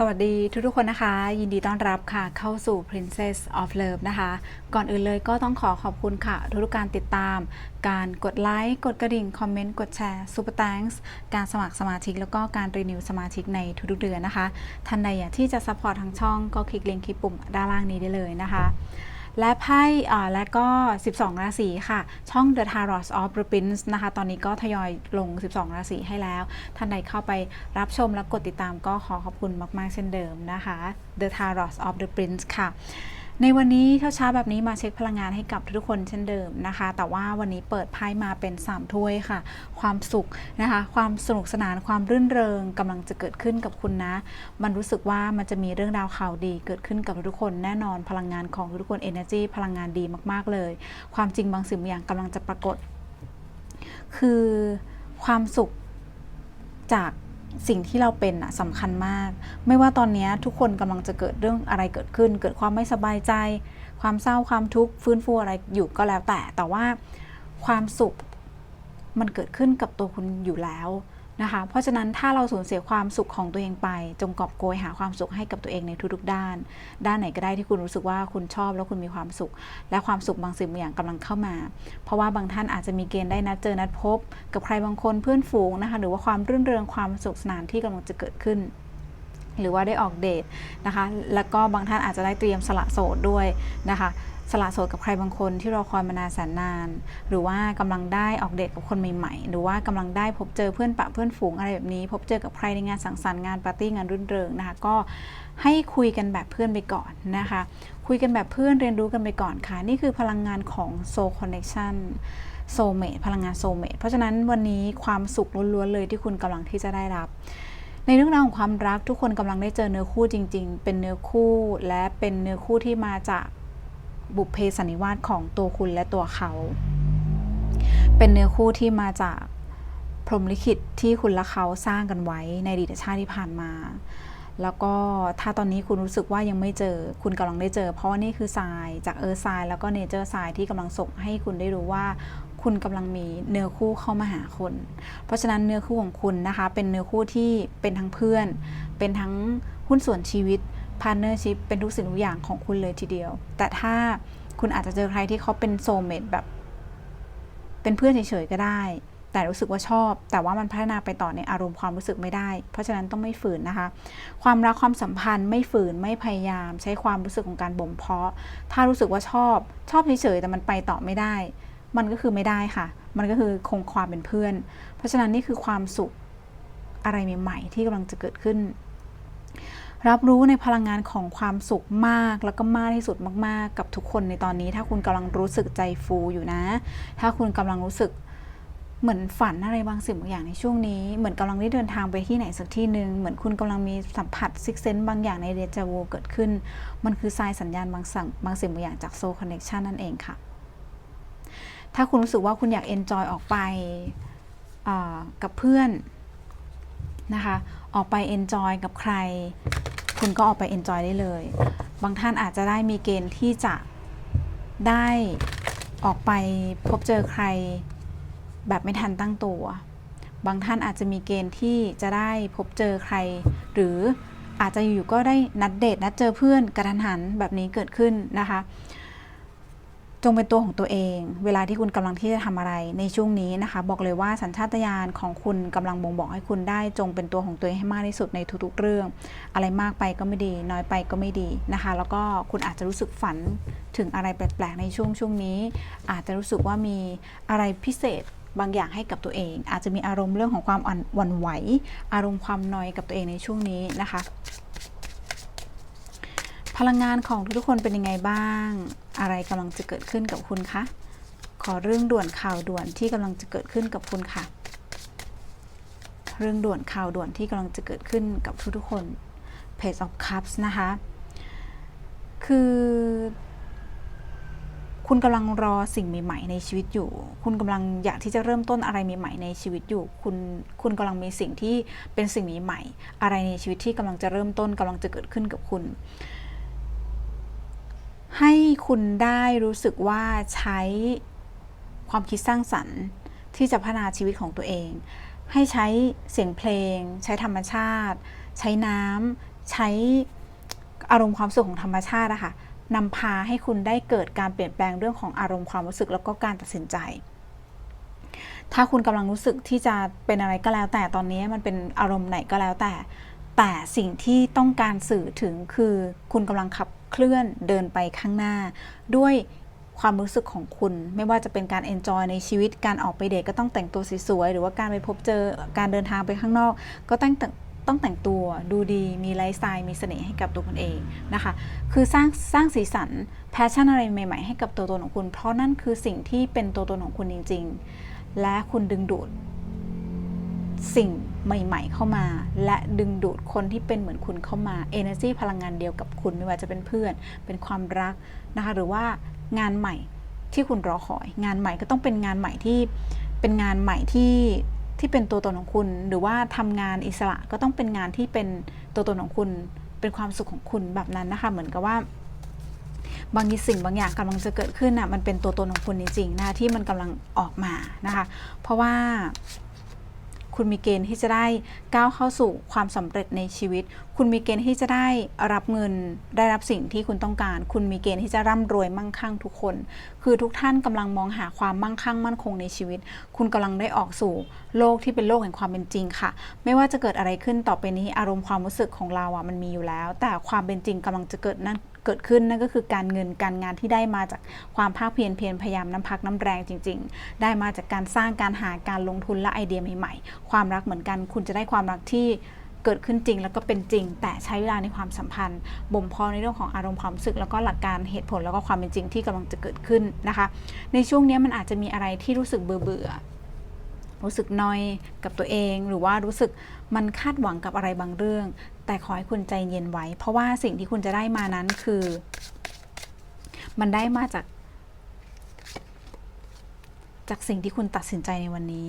สวัสดีทุกๆคนนะคะ ยินดีต้อนรับค่ะเข้าสู่ Princess of Love นะคะ ก่อนอื่นเลยก็ต้องขอขอบคุณค่ะ ทุกๆการติดตาม การกดไลค์ กดกระดิ่ง คอมเมนต์ กดแชร์ Super Thanks การสมัครสมาชิก แล้วก็การรีนิวสมาชิกในทุกๆเดือนนะคะท่านใดอยากที่จะซัพพอร์ตทางช่องก็คลิกลิงก์คลิปปุ่มด้านล่างนี้ได้เลยนะคะ และไพ่และก็ 12 ราศีค่ะ ช่อง The Tarot of the Prince นะคะ ตอนนี้ก็ทยอยลง 12 ราศีให้แล้ว ท่านใดเข้าไปรับชมและกดติดตามก็ขอขอบคุณมาก ๆ เช่นเดิมนะคะ The Tarot of the Prince ค่ะ ในวันนี้เช้าๆแบบนี้มาเช็คพลังงานให้กับทุกคนเช่นเดิมนะคะ แต่ว่าวันนี้เปิดไพ่มาเป็น 3 ถ้วยค่ะ ความสุขนะคะ ความสนุกสนานความรื่นเริงกำลังจะเกิดขึ้นกับคุณนะ มันรู้สึกว่ามันจะมีเรื่องราวข่าวดีเกิดขึ้นกับทุกคนแน่นอนพลังงานของทุกคน energy พลังงานดีมากๆเลย ความจริงบางสิ่งบางอย่างกำลังจะปรากฏ คือความสุขจาก สิ่งที่เราเป็นอะสำคัญมาก ไม่ว่าตอนนี้ทุกคนกำลังจะเกิดเรื่องอะไรเกิดขึ้น เกิดความไม่สบายใจ ความเศร้าความทุกข์ฟื้นฟูอะไรอยู่ก็แล้วแต่ แต่ว่าความสุขมันเกิดขึ้นกับตัวคุณอยู่แล้ว นะคะ เพราะฉะนั้นถ้าเราสูญเสียความสุขของตัวเองไป จงกอบโกยหาความสุขให้กับตัวเองในทุกๆด้าน ด้านไหนก็ได้ที่คุณรู้สึกว่าคุณชอบแล้วคุณมีความสุข และความสุขบางสิ่งบางอย่างกำลังเข้ามา เพราะว่าบางท่านอาจจะมีเกณฑ์ได้นัดเจอนัดพบ กับใครบางคนเพื่อนฝูงนะคะ หรือว่าความรื่นเริงความสุขสนานที่กำลังจะเกิดขึ้น หรือว่าได้ออกเดทนะคะ แล้วก็บางท่านอาจจะได้เตรียมสละโสดด้วยนะคะสละโสดกับใครบางคนที่เราคอยมานานแสนนาน หรือว่ากำลังได้ออกเดทกับคนใหม่ๆ หรือว่ากำลังได้พบเจอเพื่อนปะเพื่อนฝูงอะไรแบบนี้ พบเจอกับใครในงานสังสรรค์งานปาร์ตี้งานรื่นเริงนะคะ ก็ให้คุยกันแบบเพื่อนไปก่อนนะคะ คุยกันแบบเพื่อนเรียนรู้กันไปก่อนค่ะ นี่คือพลังงานของ Soul Connection โซเม e พลังงานโซเม e เพราะฉะนั้นวันนี้ความสุขล้วนๆเลยที่คุณกำลังที่จะได้รับ ในเรื่องราวของความรักทุกคนกำลังได้เจอเนื้อคู่จริง ๆ เป็นเนื้อคู่และเป็นเนื้อคู่ที่มาจากบุพเพสันนิวาสของตัวคุณและตัวเขา เป็นเนื้อคู่ที่มาจากพรหมลิขิตที่คุณและเขาสร้างกันไว้ในอดีตชาติที่ผ่านมา แล้วก็ถ้าตอนนี้คุณรู้สึกว่ายังไม่เจอ คุณกำลังได้เจอ เพราะว่านี่คือทรายจากเออทรายแล้วก็เนเจอร์ทรายที่กำลังส่งให้คุณได้รู้ว่า คุณกำลังมีเนื้อคู่เข้ามาหาคน เพราะฉะนั้นเนื้อคู่ของคุณนะคะ เป็นเนื้อคู่ที่เป็นทั้งเพื่อน เป็นทั้งหุ้นส่วนชีวิตพาร์เนอร์ชิพเป็นทุกสิ่งทุกอย่างของคุณเลยทีเดียว แต่ถ้าคุณอาจจะเจอใครที่เขาเป็นโซเมตแบบ เป็นเพื่อนเฉยๆก็ได้ แต่รู้สึกว่าชอบ แต่ว่ามันพัฒนาไปต่อในอารมณ์ความรู้สึกไม่ได้ เพราะฉะนั้นต้องไม่ฝืนนะคะ ความรักความสัมพันธ์ไม่ฝืนไม่พยายาม ใช้ความรู้สึกของการบ่มเพาะ ถ้ารู้สึกว่าชอบ ชอบเฉยๆแต่มันไปต่อไม่ได้ มันก็คือไม่ได้ค่ะ มันก็คือคงความเป็นเพื่อน เพราะฉะนั้นนี่คือความสุขอะไรใหม่ๆที่กำลังจะเกิดขึ้น รับรู้ในพลังงานของความสุขมากแล้วก็มากที่สุดมากๆ กับทุกคนในตอนนี้ ถ้าคุณกำลังรู้สึกใจฟูอยู่นะ ถ้าคุณกำลังรู้สึกเหมือนฝันอะไรบางสิ่งบางอย่างในช่วงนี้ เหมือนกำลังได้เดินทางไปที่ไหนสักที่หนึ่งเหมือนคุณกำลังมีสัมผัสซิกเซนต์บางอย่างในเดจาวูเกิดขึ้น มันคือทรายสัญญาณบางสั่งบางสิ่งบางอย่างจากโซลคอนเน c ชันนั่นเองค่ะ ถ้าคุณรู้สึกว่าคุณอยากเอนจอยออกไปกับเพื่อนนะคะออกไปเอนจอยกับใคร คุณก็ออกไปเอนจอยได้เลย บางท่านอาจจะได้มีเกณฑ์ที่จะได้ออกไปพบเจอใครแบบไม่ทันตั้งตัว บางท่านอาจจะมีเกณฑ์ที่จะได้พบเจอใคร หรืออาจจะอยู่ก็ได้นัดเดทนัดเจอเพื่อนกระทันหันแบบนี้เกิดขึ้นนะคะ จงเป็นตัวของตัวเอง เวลาที่คุณกำลังที่จะทำอะไรในช่วงนี้นะคะ บอกเลยว่าสัญชาตญาณของคุณกำลังบ่งบอกให้คุณได้ จงเป็นตัวของตัวเองให้มากที่สุดในทุกๆเรื่อง อะไรมากไปก็ไม่ดี น้อยไปก็ไม่ดีนะคะ แล้วก็คุณอาจจะรู้สึกฝันถึงอะไรแปลกๆในช่วงช่วงนี้ อาจจะรู้สึกว่ามีอะไรพิเศษบางอย่างให้กับตัวเอง อาจจะมีอารมณ์เรื่องของความอ่อนวันไหว อารมณ์ความนอยกับตัวเองในช่วงนี้นะคะ พลังงานของทุกๆคนเป็นยังไงบ้าง อะไรกำลังจะเกิดขึ้นกับคุณคะขอเรื่องด่วนข่าวด่วนที่กำลังจะเกิดขึ้นกับคุณค่ะ เรื่องด่วนข่าวด่วนที่กำลังจะเกิดขึ้นกับทุกๆคน Page of Cups นะคะ คือ คุณกำลังรอสิ่งใหม่ๆในชีวิตอยู่ คุณกำลังอยากที่จะเริ่มต้นอะไรใหม่ๆในชีวิตอยู่ คุณ คุณกำลังมีสิ่งที่เป็นสิ่งใหม่ๆอะไรในชีวิตที่กำลังจะเริ่มต้นกำลังจะเกิดขึ้นกับคุณ ให้คุณได้รู้สึกว่าใช้ความคิดสร้างสรรค์ ที่จะพัฒนาชีวิตของตัวเอง ให้ใช้เสียงเพลง ใช้ธรรมชาติ ใช้น้ำใช้อารมณ์ความสึกของธรรมชาติอะค่ะนำพาให้คุณได้เกิดการเปลี่ยนแปลงเรื่องของอารมณ์ความรู้สึกแล้วก็การตัดสินใจ ถ้าคุณกำลังรู้สึกที่จะเป็นอะไรก็แล้วแต่ตอนนี้มันเป็นอารมณ์ไหนก็แล้วแต่ แต่สิ่งที่ต้องการสื่อถึงคือคุณกำลังขับเคลื่อนเดินไปข้างหน้า ด้วยความรู้สึกของคุณ ไม่ว่าจะเป็นการเอนจอยในชีวิตการออกไปเดทก็ต้องแต่งตัวสวยๆหรือว่าการไปพบเจอการเดินทางไปข้างนอก ก็ต้องแต่งต้องแต่งตัวดูดีมีไลฟ์สไตล์มีเสน่ห์ให้กับตัวคุณเองนะคะ คือสร้างสร้างสีสันแพชชั่นอะไรใหม่ ๆ ให้กับตัวตนของคุณ เพราะนั่นคือสิ่งที่เป็นตัวตนของคุณจริง ๆ และคุณดึงดูด สิ่งใหม่ๆ เข้ามา และดึงดูดคนที่เป็นเหมือนคุณเข้ามา energy พลังงานเดียวกับคุณไม่ว่าจะเป็นเพื่อน เป็นความรักนะคะหรือว่างานใหม่ที่คุณรอคอย งานใหม่ก็ต้องเป็นงานใหม่ที่เป็นงานใหม่ที่ที่เป็นตัวตนของคุณ หรือว่าทำงานอิสระก็ต้องเป็นงานที่เป็นตัวตนของคุณ เป็นความสุขของคุณแบบนั้นนะคะ เหมือนกับว่า บางสิ่งบางอย่างกำลังจะเกิดขึ้นน่ะมันเป็นตัวตนของคุณจริงๆนะคะที่มันกำลังออกมานะคะ เพราะว่า คุณมีเกณฑ์ที่จะได้ก้าวเข้าสู่ความสำเร็จในชีวิต คุณมีเกณฑ์ที่จะได้รับเงิน ได้รับสิ่งที่คุณต้องการ คุณมีเกณฑ์ที่จะร่ำรวยมั่งคั่งทุกคน คือทุกท่านกำลังมองหาความมั่งคั่งมั่นคงในชีวิต คุณกำลังได้ออกสู่โลกที่เป็นโลกแห่งความเป็นจริงค่ะ ไม่ว่าจะเกิดอะไรขึ้นต่อไปนี้อารมณ์ความรู้สึกของเราอะมันมีอยู่แล้ว แต่ความเป็นจริงกำลังจะเกิดนั่น เกิดขึ้นนั่นก็คือการเงินการงานที่ได้มาจากความภาคเพียรเพียรพยายามน้ำพักน้ำแรงจริง ๆ ได้มาจากการสร้างการหาการลงทุนและไอเดียใหม่ๆ ความรักเหมือนกัน คุณจะได้ความรักที่เกิดขึ้นจริงแล้วก็เป็นจริง แต่ใช้เวลาในความสัมพันธ์บ่มเพาะในเรื่องของอารมณ์ความรู้สึก แล้วก็หลักการเหตุผลแล้วก็ความเป็นจริงที่กำลังจะเกิดขึ้นนะคะ ในช่วงนี้มันอาจจะมีอะไรที่รู้สึกเบื่อๆรู้สึกนอยกับตัวเอง หรือว่ารู้สึกมันคาดหวังกับอะไรบางเรื่อง แต่ขอให้คุณใจเย็นไว้ เพราะว่าสิ่งที่คุณจะได้มานั้นคือ มันได้มาจาก จากสิ่งที่คุณตัดสินใจในวันนี้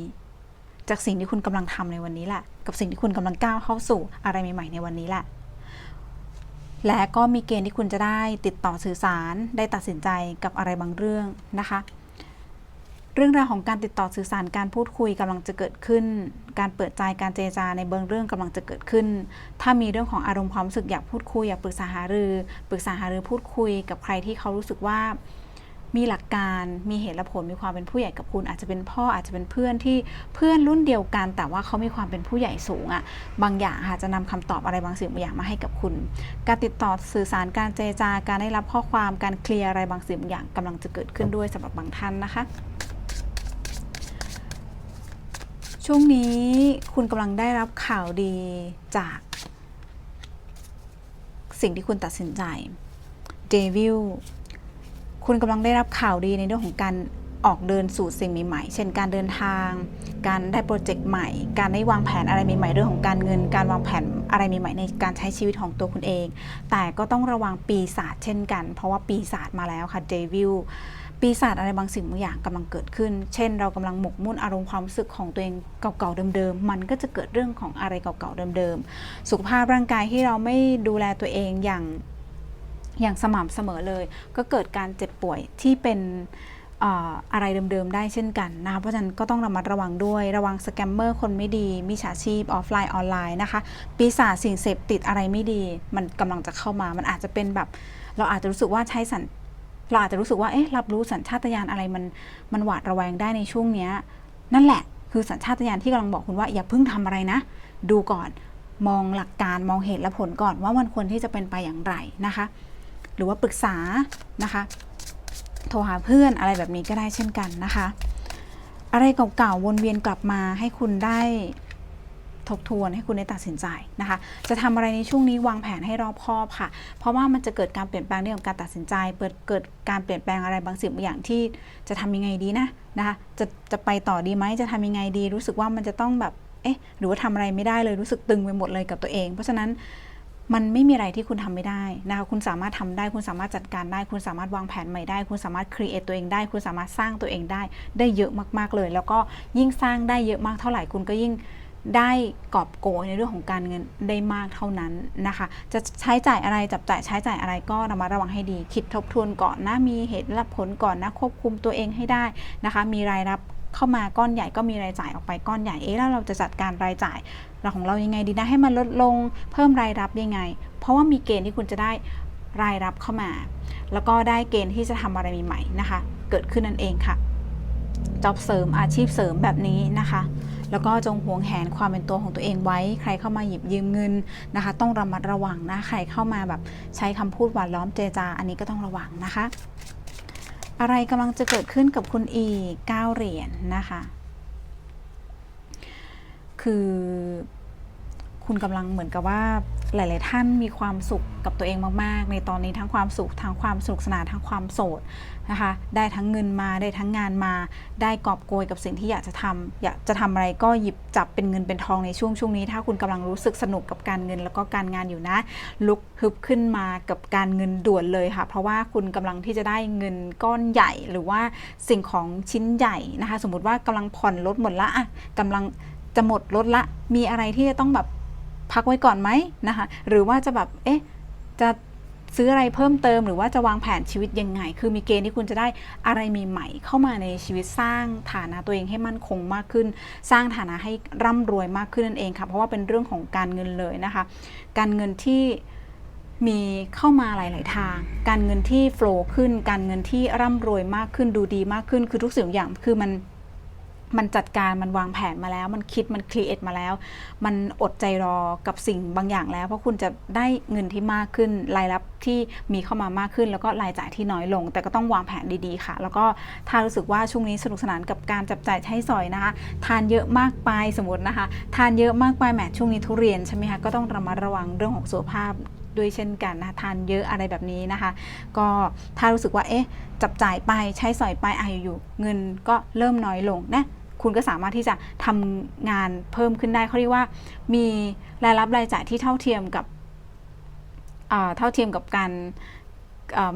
จากสิ่งที่คุณกำลังทำในวันนี้แหละ กับสิ่งที่คุณกำลังก้าวเข้าสู่อะไรใหม่ ๆ ในวันนี้แหละและก็มีเกณฑ์ที่คุณจะได้ติดต่อสื่อสารได้ตัดสินใจกับอะไรบางเรื่องนะคะ เรื่องราวของการติดต่อสื่อสารการพูดคุยกำลังจะเกิดขึ้น การเปิดใจการเจรจาในเบื้องเรื่องกำลังจะเกิดขึ้น ถ้ามีเรื่องของอารมณ์ความรู้สึกอยากพูดคุยอยากปรึกษาหารือปรึกษาหารือพูดคุย กับใครที่เขารู้สึกว่ามีหลักการมีเหตุและผลมีความเป็นผู้ใหญ่กับคุณ อาจจะเป็นพ่ออาจจะเป็นเพื่อนที่เพื่อนรุ่นเดียวกัน แต่ว่าเขามีความเป็นผู้ใหญ่สูงอะ่ะบางอย่างค่ะจะนำคำตอบอะไรบางสิ่งบางอย่างมาให้กับคุณ การติดต่อสื่อสารการเจรจาการได้รับข้อความการเคลียร์อะไรบางสิ่งบางอย่างกำลังจะเกิดขึ้นด้วยสำหรับบางท่านนะคะ ช่วงนี้คุณกำลังได้รับข่าวดีจาก สิ่งที่คุณตัดสินใจเดวิลคุณกำลังได้รับข่าวดีในเรื่องของการออกเดินสู่สิ่งใหม่ๆ เช่นการเดินทาง การได้โปรเจกต์ใหม่ การได้วางแผนอะไรใหม่ๆ เรื่องของการเงิน การวางแผนอะไรใหม่ๆ ในการใช้ชีวิตของตัวคุณเอง แต่ก็ต้องระวังปีศาจเช่นกัน เพราะว่าปีศาจมาแล้วค่ะเดวิล ปีศาจอะไรบางสิ่งบางอย่างกำลังเกิดขึ้น เช่น เรากำลังหมกมุ่นอารมณ์ความรู้สึกของตัวเองเก่าๆเดิมๆ มันก็จะเกิดเรื่องของอะไรเก่าๆเดิมๆ สุขภาพร่างกายที่เราไม่ดูแลตัวเองอย่างอย่างสม่ำเสมอเลย ก็เกิดการเจ็บป่วยที่เป็นอะไรเดิมๆ ได้เช่นกันนะคะเพราะฉะนั้นก็ต้องระมัดระวังด้วยระวังสแกมเมอร์คนไม่ดีมิจฉาชีพออฟไลน์ออนไลน์นะคะปีศาจสิ่งเสพติดอะไรไม่ดี มันกำลังจะเข้ามา มันอาจจะเป็นแบบ เราอาจจะรู้สึกว่าใช้สัญ เราอาจจะรู้สึกว่าเอ๊ะรับรู้สัญชาตญาณอะไรมันมันหวาดระแวงได้ในช่วงเนี้ยนั่นแหละคือสัญชาตญาณที่กำลังบอกคุณว่าอย่าเพิ่งทำอะไรนะ ดูก่อนมองหลักการมองเหตุและผลก่อนว่ามันควรที่จะเป็นไปอย่างไรนะคะ หรือว่าปรึกษานะคะ โทรหาเพื่อนอะไรแบบนี้ก็ได้เช่นกันนะคะ อะไรเก่าๆวนเวียนกลับมาให้คุณได้ ทบทวนให้คุณได้ตัดสินใจนะคะ จะทำอะไรในช่วงนี้วางแผนให้รอบคอบค่ะ เพราะว่ามันจะเกิดการเปลี่ยนแปลงเรื่องของการตัดสินใจ เปิดเกิดการเปลี่ยนแปลงอะไรบางสิ่งบางอย่างที่จะทำยังไงดีนะนะคะ จะจะไปต่อดีไหมจะทำยังไงดี รู้สึกว่ามันจะต้องแบบ เอ๊ะ หรือว่าทำอะไรไม่ได้เลย รู้สึกตึงไปหมดเลยกับตัวเอง เพราะฉะนั้นมันไม่มีอะไรที่คุณทำไม่ได้นะคะ คุณสามารถทำได้ คุณสามารถจัดการได้ คุณสามารถวางแผนใหม่ได้ คุณสามารถครีเอทตัวเองได้ คุณสามารถสร้างตัวเองได้ ได้เยอะมากๆเลย แล้วก็ยิ่งสร้างได้เยอะมากเท่าไหร่ คุณก็ยิ่ง ได้กอบโกยในเรื่องของการเงินได้มากเท่านั้นนะคะ จะใช้จ่ายอะไรจับจ่ายใช้จ่ายอะไรก็ระมัดระวังให้ดี คิดทบทวนก่อนนะ มีเหตุและผลก่อนนะ ควบคุมตัวเองให้ได้นะคะ มีรายรับเข้ามาก้อนใหญ่ก็มีรายจ่ายออกไปก้อนใหญ่ เอ๊ะแล้วเราจะจัดการรายจ่ายเราของเรายังไงดีนะ ให้มันลดลงเพิ่มรายรับยังไง เพราะว่ามีเกณฑ์ที่คุณจะได้รายรับเข้ามา แล้วก็ได้เกณฑ์ที่จะทำอะไรใหม่ๆนะคะ เกิดขึ้นนั่นเองค่ะจ็อบเสริมอาชีพเสริมแบบนี้นะคะ แล้วก็จงหวงแหนความเป็นตัวของตัวเองไว้ ใครเข้ามาหยิบยืมเงินนะคะ ต้องระมัดระวังนะ ใครเข้ามาแบบใช้คำพูดหวานล้อมเจจา อันนี้ก็ต้องระวังนะคะ อะไรกำลังจะเกิดขึ้นกับคุณอีกเก้าเหรียญนะคะ คือคุณกำลังเหมือนกับว่า หลาย ๆ ท่านมีความสุขกับตัวเองมาก ๆ ในตอนนี้ทั้งความสุขทั้งความสนุกสนานทั้งความโสดนะคะได้ทั้งเงินมาได้ทั้งงานมา ได้กอบโกยกับสิ่งที่อยากจะทำอยากจะทำอะไรก็หยิบจับเป็นเงินเป็นทองในช่วงช่วงนี้ ถ้าคุณกำลังรู้สึกสนุกกับการเงินแล้วก็การงานอยู่นะ ลุกฮึบขึ้นมากับการเงินด่วนเลยค่ะ เพราะว่าคุณกำลังที่จะได้เงินก้อนใหญ่หรือว่าสิ่งของชิ้นใหญ่นะคะ สมมติว่ากำลังผ่อนรถหมดละอะกำลังจะหมดรถละมีอะไรที่จะต้องแบบ พักไว้ก่อนไหมนะคะ หรือว่าจะแบบ เอ๊ะ จะซื้ออะไรเพิ่มเติม หรือว่าจะวางแผนชีวิตยังไง คือมีเกณฑ์ที่คุณจะได้อะไรใหม่ๆเข้ามาในชีวิตสร้างฐานะตัวเองให้มั่นคงมากขึ้น สร้างฐานะให้ร่ำรวยมากขึ้นนั่นเองค่ะ เพราะว่าเป็นเรื่องของการเงินเลยนะคะ การเงินที่มีเข้ามาหลาย ๆ ทาง การเงินที่โฟล์ขึ้น การเงินที่ร่ำรวยมากขึ้น ดูดีมากขึ้น คือทุกสิ่งอย่าง คือมัน มันจัดการมันวางแผนมาแล้ว มันคิดมันครีเอทมาแล้ว มันอดใจรอกับสิ่งบางอย่างแล้ว เพราะคุณจะได้เงินที่มากขึ้นรายรับที่มีเข้ามามากขึ้น แล้วก็รายจ่ายที่น้อยลง แต่ก็ต้องวางแผนดีๆค่ะ แล้วก็ถ้ารู้สึกว่าช่วงนี้สนุกสนานกับการจับจ่ายใช้สอยนะคะ ทานเยอะมากไปสมมตินะคะ ทานเยอะมากไปแหมช่วงนี้ทุเรียนใช่ไหมคะก็ต้องระมัดระวังเรื่องของสุขภาพด้วยเช่นกันนะคะทานเยอะอะไรแบบนี้นะคะ ก็ถ้ารู้สึกว่าเอ๊ะจับจ่ายไปใช้สอยไปอายอยู่เงินก็เริ่มน้อยลงนะ คุณก็สามารถที่จะทำงานเพิ่มขึ้นได้เขาเรียกว่ามีรายรับรายจ่ายที่เท่าเทียมกับเอ่อเท่าเทียมกับการ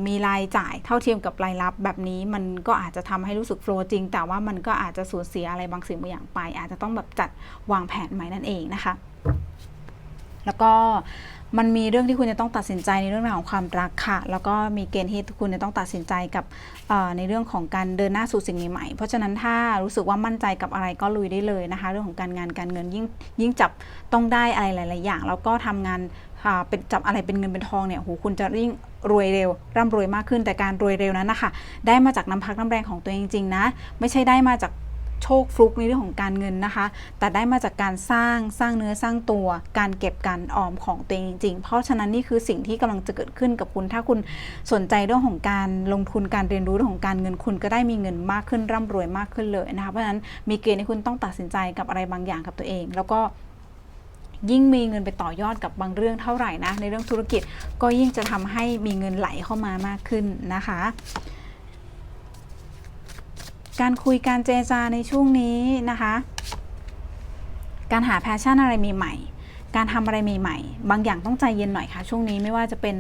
มีรายจ่ายเท่าเทียมกับรายรับแบบนี้มันก็อาจจะทำให้รู้สึกโฟล์จริง แต่ว่ามันก็อาจจะสูญเสียอะไรบางสิ่งบางอย่างไป อาจจะต้องแบบจัดวางแผนใหม่นั่นเองนะคะ แล้วก็ มันมีเรื่องที่คุณจะต้องตัดสินใจในเรื่องราวของความรักค่ะ แล้วก็มีเกณฑ์ที่คุณจะต้องตัดสินใจกับในเรื่องของการเดินหน้าสู่สิ่งใหม่ๆเพราะฉะนั้นถ้ารู้สึกว่ามั่นใจกับอะไรก็ลุยได้เลยนะคะ เรื่องของการงานการเงินยิ่งยิ่งจับต้องได้อะไรหลาย ๆ อย่าง แล้วก็ทำงานเป็นจับอะไรเป็นเงินเป็นทองเนี่ยโหคุณจะยิ่งรวยเร็ว ร่ำรวยมากขึ้นแต่การรวยเร็วนั้นนะคะได้มาจากน้ำพักน้ำแรงของตัวเองจริงๆนะ ไม่ใช่ได้มาจาก โชคฟลุกในเรื่องของการเงินนะคะ แต่ได้มาจากการสร้างสร้างเนื้อสร้างตัว การเก็บการออมของตัวเองจริง ๆ เพราะฉะนั้นนี่คือสิ่งที่กำลังจะเกิดขึ้นกับคุณ ถ้าคุณสนใจเรื่องของการลงทุนการเรียนรู้เรื่องของการเงินคุณก็ได้มีเงินมากขึ้นร่ำรวยมากขึ้นเลยนะคะ เพราะฉะนั้นมีเกณฑ์ที่คุณต้องตัดสินใจกับอะไรบางอย่างกับตัวเอง แล้วก็ยิ่งมีเงินไปต่อยอดกับบางเรื่องเท่าไหร่นะในเรื่องธุรกิจก็ยิ่งจะทำให้มีเงินไหลเข้ามามากขึ้นนะคะ การคุยการเจรจาในช่วงนี้นะคะ การหาแพชชั่นอะไรใหม่ๆการทำอะไรใหม่ๆบางอย่างต้องใจเย็นหน่อยค่ะ ช่วงนี้ไม่ว่าจะเป็น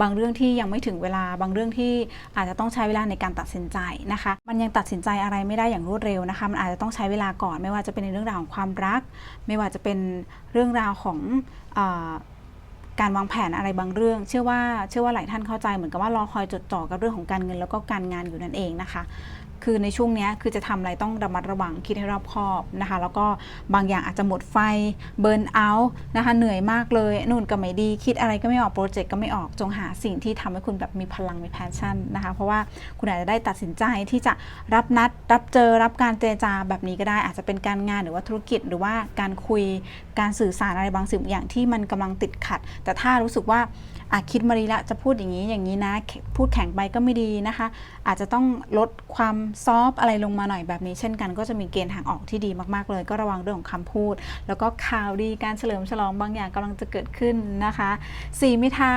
บางเรื่องที่ยังไม่ถึงเวลาบางเรื่องที่อาจจะต้องใช้เวลาในการตัดสินใจนะคะ มันยังตัดสินใจอะไรไม่ได้อย่างรวดเร็วนะคะ มันอาจจะต้องใช้เวลาก่อน ไม่ว่าจะเป็นในเรื่องราวของความรัก ไม่ว่าจะเป็นเรื่องราวของอการวางแผนอะไรบางเรื่อง เชื่อว่าเชื่อว่าหลายท่านเข้าใจเหมือนกับว่ารอคอยจดจ่อกับเรื่องของการเงินแล้วก็การงานอยู่นั่นเองนะคะ คือในช่วงนี้คือจะทำอะไรต้องระมัดระวังคิดให้รอบคอบนะคะ แล้วก็บางอย่างอาจจะหมดไฟเบิร์นเอาท์นะคะเหนื่อยมากเลยนู่นก็ไม่ดีคิดอะไรก็ไม่ออกโปรเจกต์ก็ไม่ออกจงหาสิ่งที่ทำให้คุณแบบมีพลังมีแพชชั่นนะคะ เพราะว่าคุณอาจจะได้ตัดสินใจที่จะรับนัด รับเจอรับการเจรจาแบบนี้ก็ได้ อาจจะเป็นการงานหรือว่าธุรกิจหรือว่าการคุยการสื่อสารอะไรบางสิ่งอย่างที่มันกำลังติดขัด แต่ถ้ารู้สึกว่าอาคิดมาดีละจะพูดอย่างนี้อย่างนี้นะ พูดแข็งไปก็ไม่ดีนะคะ อาจจะต้องลดความซอฟอะไรลงมาหน่อยแบบนี้ เช่นกันก็จะมีเกณฑ์ทางออกที่ดีมากๆเลย ก็ระวังเรื่องของคำพูด แล้วก็ข่าวดีการเฉลิมฉลองบางอย่างกำลังจะเกิดขึ้นนะคะสี่ไม้เท้า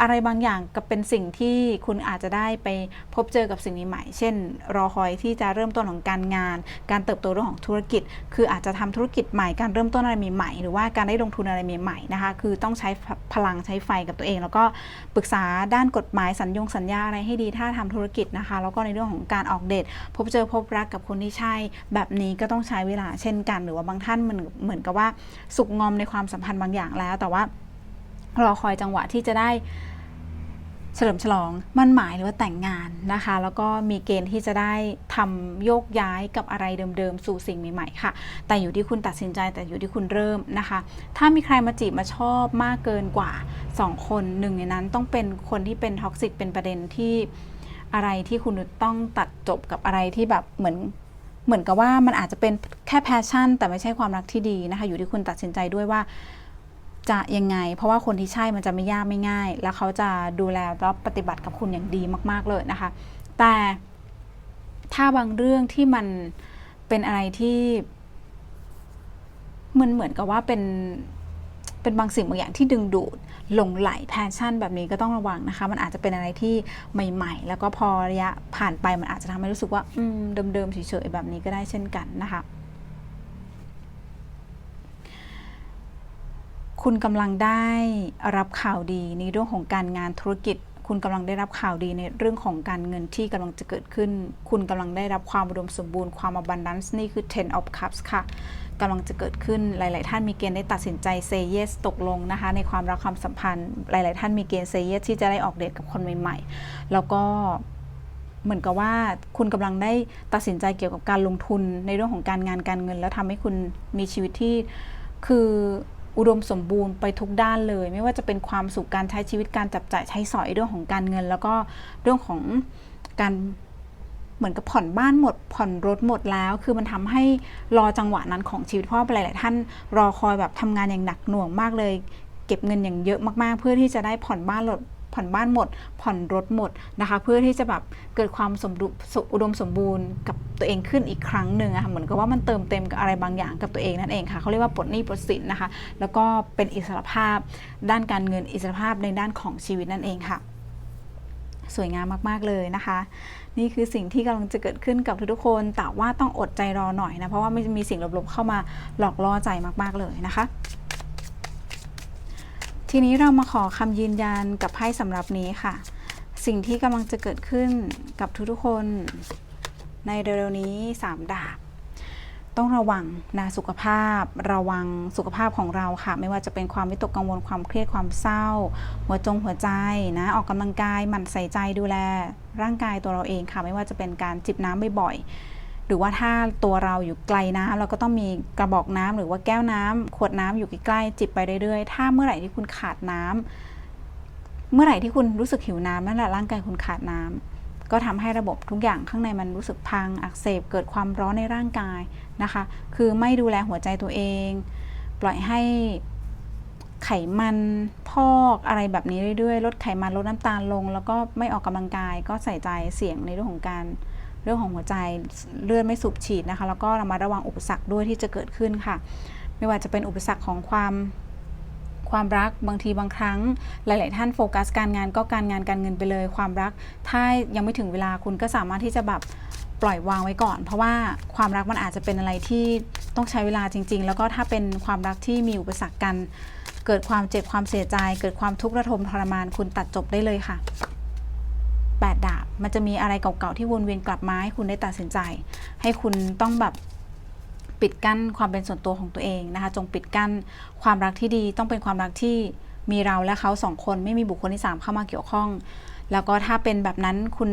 อะไรบางอย่างก็เป็นสิ่งที่คุณอาจจะได้ไปพบเจอกับสิ่งใหม่ๆเช่น รอคอยที่จะเริ่มต้นของการงาน การเติบโตเรื่องของธุรกิจ คืออาจจะทำธุรกิจใหม่การเริ่มต้นอะไรใหม่ๆหรือว่าการได้ลงทุนอะไรใหม่ๆนะคะคือต้องใช้พลังใช้ไฟกับตัวเองแล้วก็ปรึกษาด้านกฎหมายสัญญงสัญญาอะไรให้ดีถ้าทำธุรกิจนะคะ แล้วก็ในเรื่องของการออกเดทพบเจอพบรักกับคนที่ใช่ แบบนี้ก็ต้องใช้เวลาเช่นกัน หรือว่าบางท่านมันเหมือนกับว่าสุกงอมในความสัมพันธ์บางอย่างแล้ว แต่ว่ารอคอยจังหวะที่จะได้ เฉลิมฉลองมั่นหมายหรือว่าแต่งงานนะคะ แล้วก็มีเกณฑ์ที่จะได้ทำโยกย้ายกับอะไรเดิมๆ สู่สิ่งใหม่ ๆ ค่ะ แต่อยู่ที่คุณตัดสินใจแต่อยู่ที่คุณเริ่มนะคะ ถ้ามีใครมาจีบมาชอบมากเกินกว่า 2 คนหนึ่งในนั้นต้องเป็นคนที่เป็นท็อกซิกเป็นประเด็นที่อะไรที่คุณต้องตัดจบกับอะไรที่แบบเหมือนเหมือนกับว่ามันอาจจะเป็นแค่แพชชั่น แต่ไม่ใช่ความรักที่ดีนะคะ อยู่ที่คุณตัดสินใจด้วยว่า จะยังไง เพราะว่าคนที่ใช่มันจะไม่ยากไม่ง่าย แล้วเขาจะดูแลแล้วปฏิบัติกับคุณอย่างดีมาก ๆเลยนะคะ แต่ถ้าบางเรื่องที่มันเป็นอะไรที่มันเหมือนกับว่าเป็นเป็นบางสิ่งบางอย่างที่ดึงดูดหลงไหลแพชชั่นแบบนี้ก็ต้องระวังนะคะ มันอาจจะเป็นอะไรที่ใหม่ ๆ แล้วก็พอระยะผ่านไปมันอาจจะทำให้รู้สึกว่าอืมเดิมๆเฉยๆแบบนี้ก็ได้เช่นกันนะคะ คุณกำลังได้รับข่าวดีในเรื่องของการงานธุรกิจ คุณกำลังได้รับข่าวดีในเรื่องของการเงินที่กำลังจะเกิดขึ้น คุณกำลังได้รับความอุดมสมบูรณ์ความ abundance นี่คือ ten of cups ค่ะกำลังจะเกิดขึ้นหลาย ๆ ท่านมีเกณฑ์ได้ตัดสินใจ say yes ตกลงนะคะในความรักความสัมพันธ์ หลาย ๆ ท่านมีเกณฑ์ say yes ที่จะได้ออกเดทกับคนใหม่ ๆ แล้วก็เหมือนกับว่าคุณกำลังได้ตัดสินใจเกี่ยวกับการลงทุนในเรื่องของการงานการเงิน แล้วทำให้คุณมีชีวิตที่คือ อุดมสมบูรณ์ไปทุกด้านเลย ไม่ว่าจะเป็นความสุขการใช้ชีวิตการจับจ่ายใช้สอยเรื่องของการเงิน แล้วก็เรื่องของการเหมือนกับผ่อนบ้านหมด ผ่อนรถหมดแล้ว คือมันทำให้รอจังหวะนั้นของชีวิตเพราะว่าหลาย ๆ ท่านรอคอยแบบทำงานอย่างหนักหน่วงมากเลย เก็บเงินอย่างเยอะมาก ๆ เพื่อที่จะได้ผ่อนบ้านรถ ผ่อนบ้านหมด ผ่อนรถหมดนะคะ เพื่อที่จะแบบเกิดความสมดุลอุดมสมบูรณ์กับตัวเองขึ้นอีกครั้งหนึ่งอะค่ะเหมือนกับว่ามันเติมเต็มกับอะไรบางอย่างกับตัวเองนั่นเองค่ะเขาเรียกว่าปลดหนี้ปลดสินนะคะ แล้วก็เป็นอิสรภาพด้านการเงินอิสรภาพในด้านของชีวิตนั่นเองค่ะสวยงามมาก ๆ เลยนะคะ นี่คือสิ่งที่กำลังจะเกิดขึ้นกับทุกๆคน แต่ว่าต้องอดใจรอหน่อยนะ เพราะว่าไม่มีสิ่งลบๆเข้ามาหลอกล่อใจมาก ๆ เลยนะคะ ทีนี้เรามาขอคำยืนยันกับไพ่สำหรับนี้ค่ะ สิ่งที่กำลังจะเกิดขึ้นกับทุกๆคนในเร็วๆนี้ 3 ดาบ ต้องระวังนะสุขภาพ ระวังสุขภาพของเราค่ะ ไม่ว่าจะเป็นความวิตกกังวลความเครียดความเศร้า หัวจงหัวใจนะ ออกกำลังกายหมั่นใส่ใจดูแล ร่างกายตัวเราเองค่ะ ไม่ว่าจะเป็นการจิบน้ำบ่อยๆ หรือว่าถ้าตัวเราอยู่ไกลน้ำเราก็ต้องมีกระบอกน้ำหรือว่าแก้วน้ำขวดน้ำอยู่ใกล้ๆจิบไปเรื่อยๆ ถ้าเมื่อไหร่ที่คุณขาดน้ำเมื่อไหร่ที่คุณรู้สึกหิวน้ำนั่นแหละร่างกายคุณขาดน้ำก็ทำให้ระบบทุกอย่างข้างในมันรู้สึกพังอักเสบเกิดความร้อนในร่างกายนะคะ คือไม่ดูแลหัวใจตัวเอง ปล่อยให้ไขมันพอกอะไรแบบนี้เรื่อยๆ ลดไขมันลดน้ำตาลลง แล้วก็ไม่ออกกำลังกายก็ใส่ใจเสี่ยงในเรื่องของการ เรื่องของหัวใจเลือดไม่สูบฉีดนะคะ แล้วก็ระมัดระวังอุปสรรคด้วยที่จะเกิดขึ้นค่ะ ไม่ว่าจะเป็นอุปสรรคของความความรักบางทีบางครั้ง หลาย ๆ ท่านโฟกัสการงานก็การงานการเงินไปเลย ความรัก ถ้ายังไม่ถึงเวลาคุณก็สามารถที่จะแบบปล่อยวางไว้ก่อน เพราะว่าความรักมันอาจจะเป็นอะไรที่ต้องใช้เวลาจริง ๆ แล้วก็ถ้าเป็นความรักที่มีอุปสรรคกัน เกิดความเจ็บความเสียใจ เกิดความทุกข์ระทมทรมานคุณตัดจบได้เลยค่ะแปดดาบ มันจะมีอะไรเก่าๆที่วนเวียนกลับมาให้คุณได้ตัดสินใจ ให้คุณต้องแบบปิดกั้นความเป็นส่วนตัวของตัวเองนะคะ จงปิดกั้นความรักที่ดีต้องเป็นความรักที่มีเราและเขาสองคนไม่มีบุคคลที่สามเข้ามาเกี่ยวข้อง แล้วก็ถ้าเป็นแบบนั้นคุณ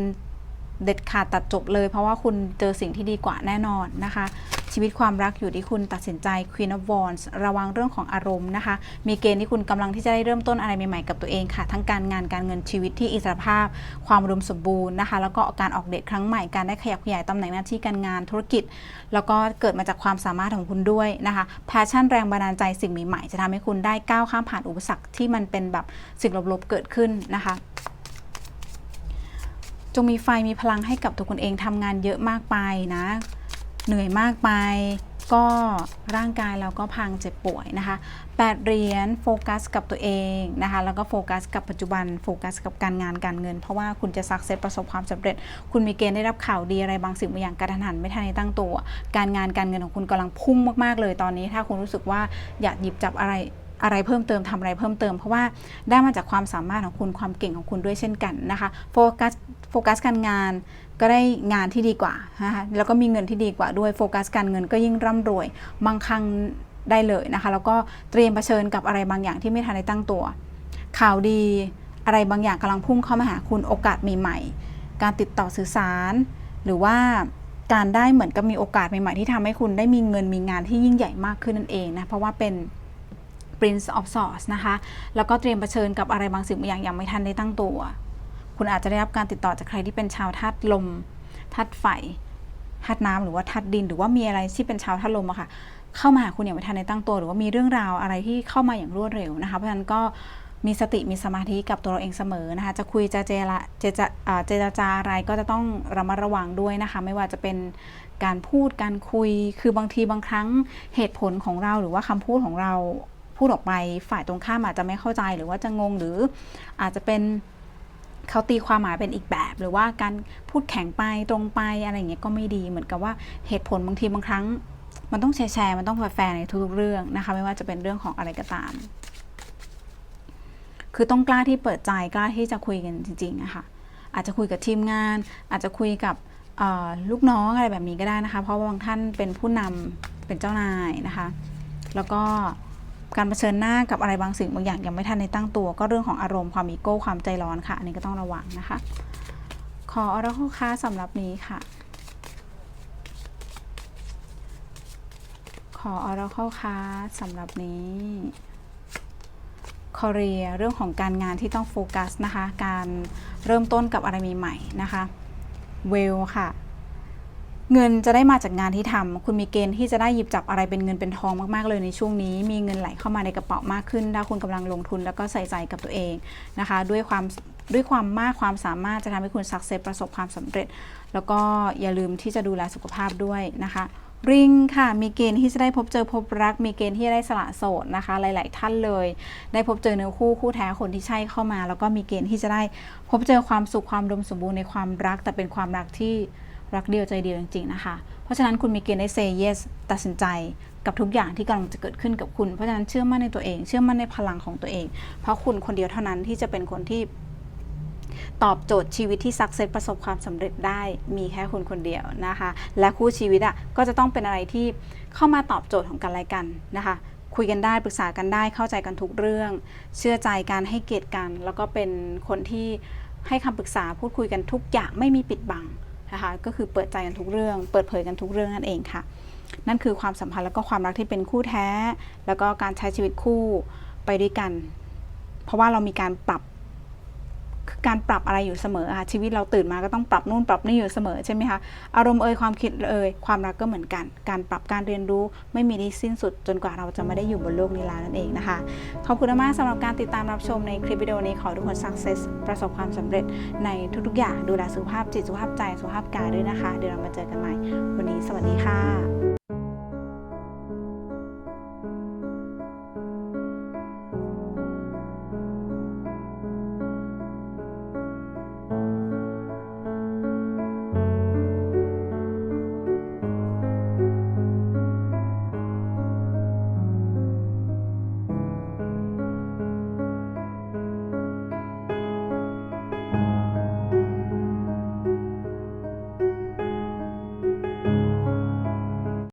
เด็ดขาดตัดจบเลย เพราะว่าคุณเจอสิ่งที่ดีกว่าแน่นอนนะคะ ชีวิตความรักอยู่ที่คุณตัดสินใจ Queen of Wands ระวังเรื่องของอารมณ์นะคะ มีเกณฑ์ที่คุณกำลังที่จะได้เริ่มต้นอะไรใหม่ๆกับตัวเองค่ะ ทั้งการงานการเงินชีวิตที่อิสรภาพ ความอุดมสมบูรณ์นะคะ แล้วก็การออกเดทครั้งใหม่การได้ขยับขยายตำแหน่งหน้าที่การงานธุรกิจ แล้วก็เกิดมาจากความสามารถของคุณด้วยนะคะแพชชั่นแรงบันดาลใจสิ่งใหม่ๆจะทำให้คุณได้ก้าวข้ามผ่านอุปสรรคที่มันเป็นแบบสิ่งลบๆเกิดขึ้นนะคะ จงมีไฟมีพลังให้กับตัวคุณเองทำงานเยอะมากไปนะ เหนื่อยมากไป ก็ร่างกายเราก็พังเจ็บป่วยนะคะแปดเหรียญโฟกัสกับตัวเองนะคะแล้วก็โฟกัสกับปัจจุบันโฟกัสกับการงานการเงิน เพราะว่าคุณจะสักเซสประสบความสำเร็จ คุณมีเกณฑ์ได้รับข่าวดีอะไรบางสิ่งบางอย่างกระทันหันไม่ทันในตั้งตัว การงานการเงินของคุณกำลังพุ่งมากๆเลยตอนนี้ ถ้าคุณรู้สึกว่าอยากหยิบจับอะไร อะไรเพิ่มเติมทำอะไรเพิ่มเติม เพราะว่าได้มาจากความสามารถของคุณความเก่งของคุณด้วยเช่นกันนะคะโฟกัสโฟกัสการงานก็ได้งานที่ดีกว่านะคะแล้วก็มีเงินที่ดีกว่าด้วยโฟกัสการเงินก็ยิ่งร่ำรวยมั่งคั่งได้เลยนะคะ แล้วก็เตรียมเผชิญกับอะไรบางอย่างที่ไม่ทันได้ตั้งตัว ข่าวดีอะไรบางอย่างกำลังพุ่งเข้ามาหาคุณโอกาสใหม่ๆการติดต่อสื่อสาร หรือว่าการได้เหมือนกับมีโอกาสใหม่ๆที่ทำให้คุณได้มีเงินมีงานที่ยิ่งใหญ่มากขึ้นนั่นเองนะเพราะว่าเป็น Prince of Swords นะคะ แล้วก็เตรียมเผชิญกับอะไรบางสิ่งบางอย่างยังไม่ทันได้ตั้งตัว คุณอาจจะได้รับการติดต่อจากใครที่เป็นชาวธาตุลมธาตุไฟธาตุน้ำหรือว่าธาตุดิน หรือว่ามีอะไรที่เป็นชาวธาตุลมอะค่ะ เข้ามาหาคุณอย่างไม่ทันได้ตั้งตัว หรือว่ามีเรื่องราวอะไรที่เข้ามาอย่างรวดเร็วนะคะ เพราะฉะนั้นก็มีสติมีสมาธิกับตัวเราเองเสมอนะคะ จะคุยจะเจระเจจะเจรจาอะไรก็จะต้องระมัดระวังด้วยนะคะ ไม่ว่าจะเป็นการพูดการคุย คือบางทีบางครั้งเหตุผลของเราหรือว่าคำพูดของเรา พูดออกไปฝ่ายตรงข้ามอาจจะไม่เข้าใจหรือว่าจะงงหรืออาจจะเป็นเขาตีความหมายเป็นอีกแบบ หรือว่าการพูดแข็งไปตรงไปอะไรอย่างเงี้ยก็ไม่ดีเหมือนกับว่าเหตุผลบางทีบางครั้ง มันต้องแชร์แชร์มันต้องแฟร์ในทุกๆเรื่องนะคะ ไม่ว่าจะเป็นเรื่องของอะไรก็ตาม คือต้องกล้าที่เปิดใจกล้าที่จะคุยกันจริงๆอะคะอาจจะคุยกับทีมงาน อาจจะคุยกับลูกน้องอะไรแบบนี้ก็ได้นะคะ เพราะว่าบางท่านเป็นผู้นำเป็นเจ้านายนะคะ แล้วก็ การเผชิญหน้ากับอะไรบางสิ่งบางอย่างยังไม่ทันในตั้งตัว ก็เรื่องของอารมณ์ความอีโก้ความใจร้อนค่ะอันนี้ก็ต้องระวังนะคะ ขออรโคค้าสำหรับนี้ค่ะ ขออรโคค้าสำหรับนี้คอเรียเรื่องของการงานที่ต้องโฟกัสนะคะ การเริ่มต้นกับอะไรใหม่ๆนะคะเวลค่ะ เงินจะได้มาจากงานที่ทำคุณมีเกณฑ์ที่จะได้หยิบจับอะไรเป็นเงินเป็นทองมากๆเลยในช่วงนี้ มีเงินไหลเข้ามาในกระเป๋ามากขึ้น ถ้าคุณกำลังลงทุนแล้วก็ใส่ใจกับตัวเองนะคะ ด้วยความด้วยความมากความสามารถจะทำให้คุณสักเซสประสบความสำเร็จ แล้วก็อย่าลืมที่จะดูแลสุขภาพด้วยนะคะริงค่ะ มีเกณฑ์ที่จะได้พบเจอพบรัก มีเกณฑ์ที่จะได้สละโสดนะคะ หลาย ๆ ท่านเลย ได้พบเจอเนื้อคู่คู่แท้คนที่ใช่เข้ามา แล้วก็มีเกณฑ์ที่จะได้พบเจอความสุขความดมสมบูรณ์ในความรัก แต่เป็นความรักที่ รักเดียวใจเดียวจริงๆนะคะ เพราะฉะนั้นคุณมีเกณฑ์ได้ say yes ตัดสินใจกับทุกอย่างที่กำลังจะเกิดขึ้นกับคุณ เพราะฉะนั้นเชื่อมั่นในตัวเอง เชื่อมั่นในพลังของตัวเอง เพราะคุณคนเดียวเท่านั้นที่จะเป็นคนที่ตอบโจทย์ชีวิตที่สักเซสประสบความสำเร็จได้มีแค่คุณคนเดียวนะคะ และคู่ชีวิตอะก็จะต้องเป็นอะไรที่เข้ามาตอบโจทย์ของกันและกันนะคะ คุยกันได้ปรึกษากันได้เข้าใจกันทุกเรื่อง เชื่อใจกันให้เกียรติกัน แล้วก็เป็นคนที่ให้คำปรึกษาพูดคุยกันทุกอย่างไม่มีปิดบัง นะคะก็คือเปิดใจกันทุกเรื่อง เปิดเผยกันทุกเรื่องนั่นเองค่ะ นั่นคือความสัมพันธ์แล้วก็ความรักที่เป็นคู่แท้ แล้วก็การใช้ชีวิตคู่ไปด้วยกัน เพราะว่าเรามีการปรับ คือการปรับอะไรอยู่เสมอค่ะชีวิตเราตื่นมาก็ต้องปรับนู่นปรับนี่อยู่เสมอใช่ไหมคะอารมณ์เอ่ยความคิดเอ่ยความรักก็เหมือนกัน การปรับการเรียนรู้ไม่มีที่สิ้นสุด จนกว่าเราจะไม่ได้อยู่บนโลกนี้แล้วนั่นเองนะคะขอบคุณมากสำหรับการติดตามรับชมในคลิปวิดีโอนี้ขอทุกคน success ประสบความสำเร็จในทุกๆอย่างดูแลสุขภาพจิตสุขภาพใจสุขภาพกายด้วยนะคะ เดี๋ยวเรามาเจอกันใหม่ วันนี้สวัสดีค่ะ